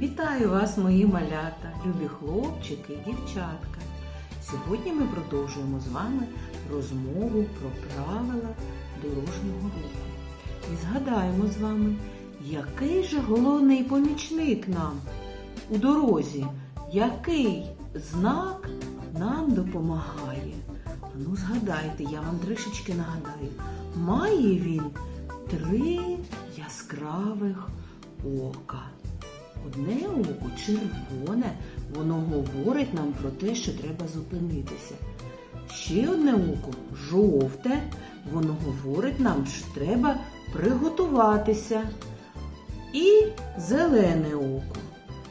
Вітаю вас, мої малята, любі хлопчики дівчатка. Сьогодні ми продовжуємо з вами розмову про правила дорожнього руху. І згадаємо з вами, який же головний помічник нам у дорозі, який знак нам допомагає. Ну, згадайте, я вам трішечки нагадаю, має він три яскравих ока. Одне око червоне, воно говорить нам про те, що треба зупинитися. Ще одне око жовте, воно говорить нам, що треба приготуватися. І зелене око,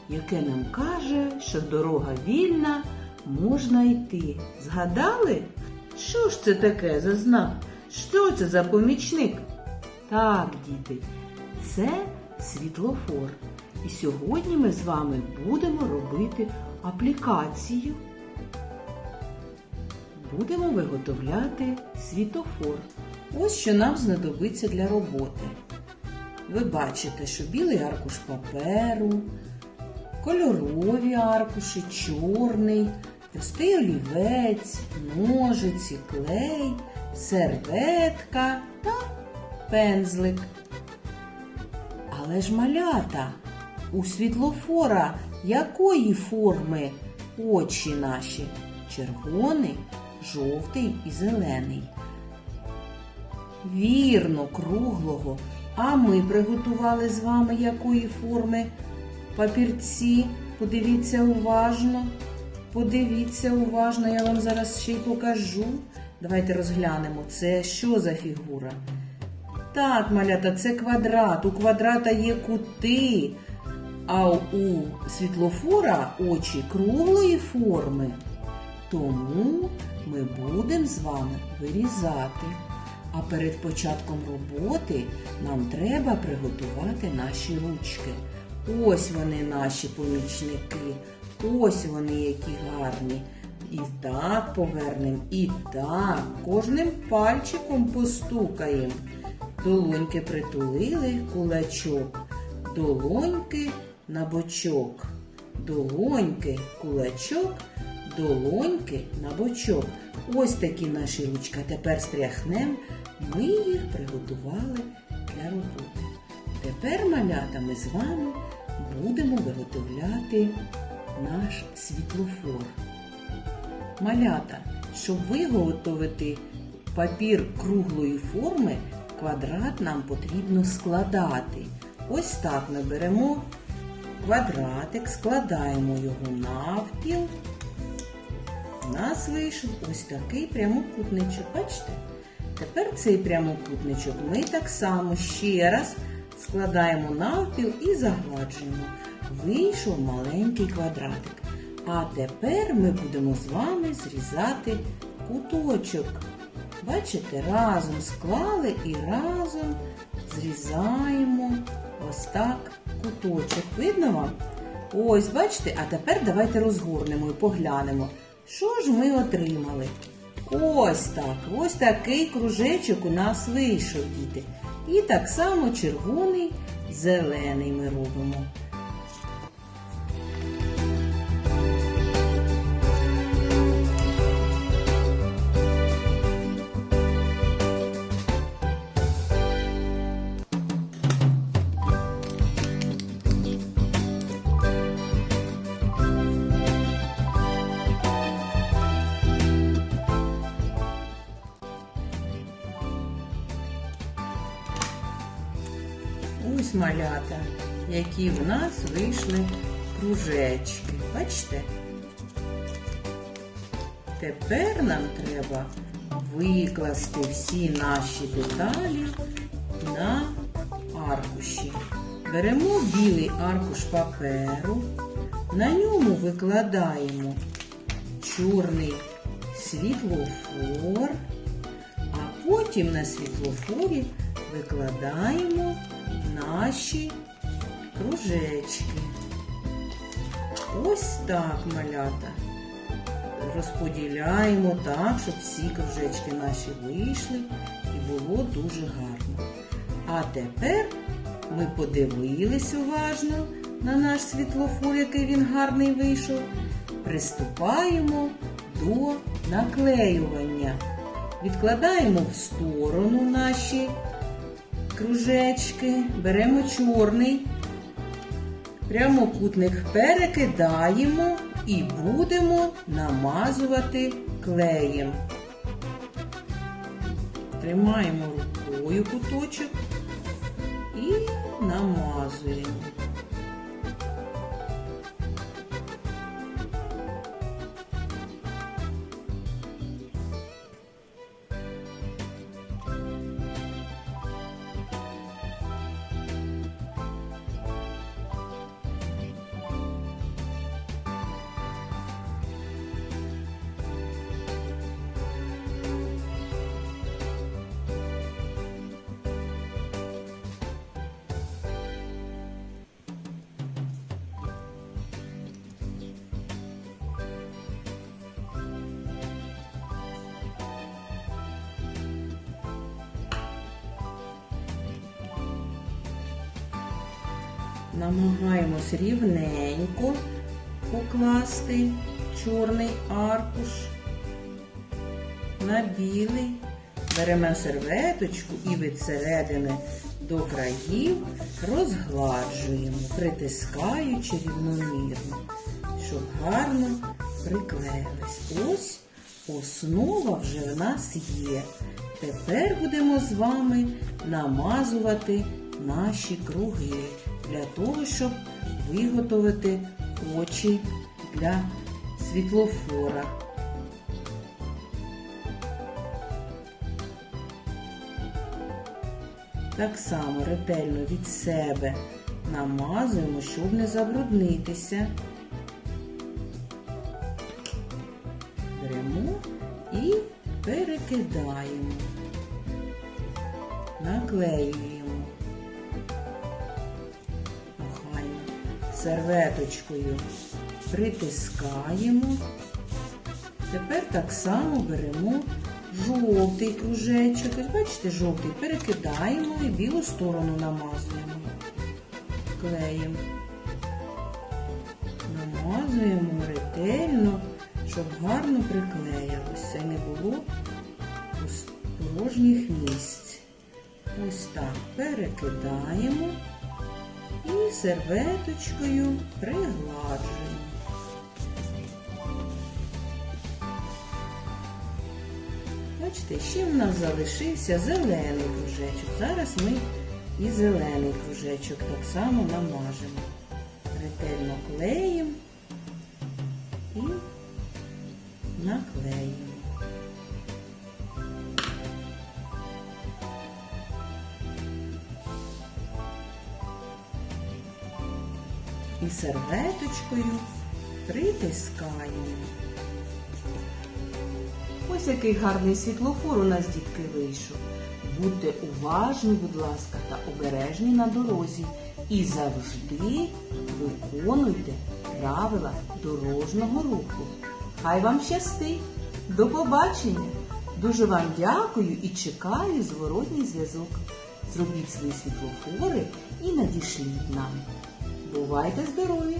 яке нам каже, що дорога вільна, можна йти. Згадали? Що ж це таке за знак? Що це за помічник? Так, діти, це світлофор. І сьогодні ми з вами будемо робити аплікацію. Будемо виготовляти світофор. Ось що нам знадобиться для роботи. Ви бачите, що білий аркуш паперу, кольорові аркуші, чорний, простий олівець, ножиці, клей, серветка та пензлик. Але ж малята, у світлофора якої форми очі наші? Червоний, жовтий і зелений. Вірно, круглого. А ми приготували з вами якої форми папірці. Подивіться уважно. Подивіться уважно, я вам зараз ще й покажу. Давайте розглянемо, це що за фігура. Так, малята, це квадрат. У квадрата є кути, а у світлофора очі круглої форми. Тому ми будемо з вами вирізати. А перед початком роботи нам треба приготувати наші ручки. Ось вони наші помічники. Ось вони які гарні. І так повернемо, і так, кожним пальчиком постукаємо. Долоньки притулили кулачок, долоньки на бочок, долоньки, кулачок, долоньки на бочок. Ось такі наші ручки. Тепер стряхнем. Ми їх приготували для роботи. Тепер, малята, ми з вами будемо виготовляти наш світлофор. Малята, щоб виготовити папір круглої форми, квадрат нам потрібно складати. Ось так ми беремо квадратик, складаємо його навпіл. У нас вийшов ось такий прямокутничок. Бачите? Тепер цей прямокутничок ми так само ще раз складаємо навпіл і загладжуємо. Вийшов маленький квадратик. А тепер ми будемо з вами зрізати куточок. Бачите, разом склали і разом зрізаємо ось так куточок. Видно вам? Ось, бачите, а тепер давайте розгорнемо і поглянемо, що ж ми отримали. Ось так, ось такий кружечок у нас вийшов, діти. І так само червоний, зелений ми робимо. Малята, які в нас вийшли кружечки. Бачите? Тепер нам треба викласти всі наші деталі на аркуші. Беремо білий аркуш паперу, на ньому викладаємо чорний світлофор, а потім на світлофорі викладаємо наші кружечки. Ось так, малята. Розподіляємо так, щоб всі кружечки наші вийшли і було дуже гарно. А тепер ми подивились уважно на наш світлофор, який він гарний вийшов, приступаємо до наклеювання. Відкладаємо в сторону наші кружечки, беремо чорний прямокутник перекидаємо і будемо намазувати клеєм. Тримаємо рукою куточок і намазуємо. Намагаємось рівненько покласти чорний аркуш на білий. Беремо серветочку і від середини до країв розгладжуємо, притискаючи рівномірно, щоб гарно приклеїлись. Ось основа вже в нас є. Тепер будемо з вами намазувати наші круги для того, щоб виготовити очі для світлофора. Так само ретельно від себе намазуємо, щоб не забруднитися. Беремо і перекидаємо, наклеюємо. Серветочкою притискаємо. Тепер так само беремо жовтий кружечок. Бачите, жовтий перекидаємо і білу сторону намазуємо клеєм. Намазуємо ретельно, щоб гарно приклеїлося не було порожніх місць. Ось так перекидаємо і серветочкою пригладжуємо. Бачите, ще в нас залишився зелений кружечок. Зараз ми і зелений кружечок так само намажемо. Ретельно клеїмо І серветочкою притискаємо. Ось який гарний світлофор у нас, дітки, вийшов. Будьте уважні, будь ласка, та обережні на дорозі. І завжди виконуйте правила дорожнього руху. Хай вам щастить! До побачення! Дуже вам дякую і чекаю зворотній зв'язок. Зробіть свої світлофори і надішліть нам. Бувайте здорові!